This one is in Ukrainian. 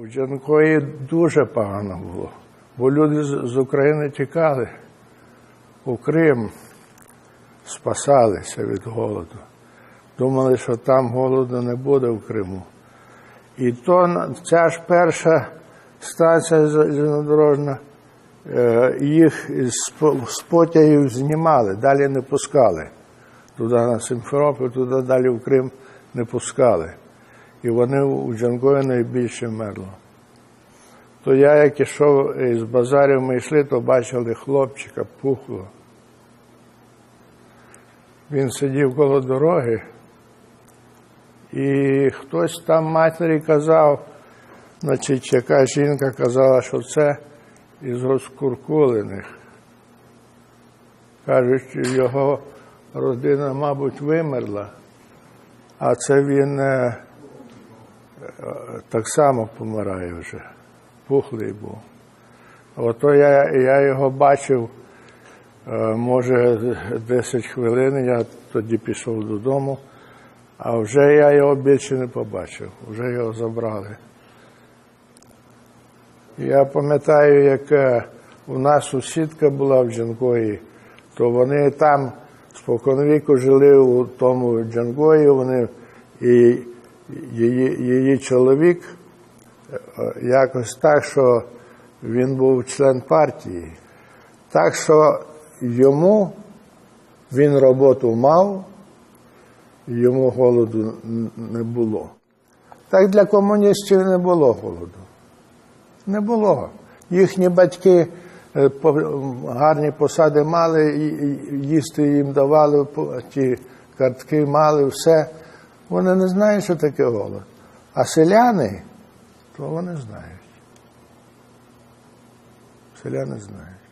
У Джанкої дуже погано було, бо люди з України тікали у Крим, спасалися від голоду. Думали, що там голоду не буде в Криму. І то ця ж перша станція залізнодорожна, е, їх з потягів знімали, далі не пускали. Туди на Симферополь, туди далі в Крим не пускали. І вони у Джанкої найбільше мерли. То я, як ішов із базарів, ми йшли, то бачили хлопчика пухло. Він сидів коло дороги, і хтось там матері казав, значить, яка жінка казала, що це із розкуркулених. Кажуть, його родина, мабуть, вимерла, а це він е, е, так само помирає вже. Пухлий був. Ото я, я його бачив, е, може, 10 хвилин, я тоді пішов додому, а вже я його більше не побачив, вже його забрали. Я пам'ятаю, як у нас сусідка була в Джанкої, то вони там споконвіку жили у тому Джангої, вони і її, її чоловік е, якось так, що він був член партії. Так що йому він роботу мав, йому голоду не було. Так для комуністів не було голоду. Не було. Їхні батьки е, гарні посади мали, їсти їм давали, ті картки мали, все. Вони не знають, що таке голод. А селяни, то вони знають. Селяни знають.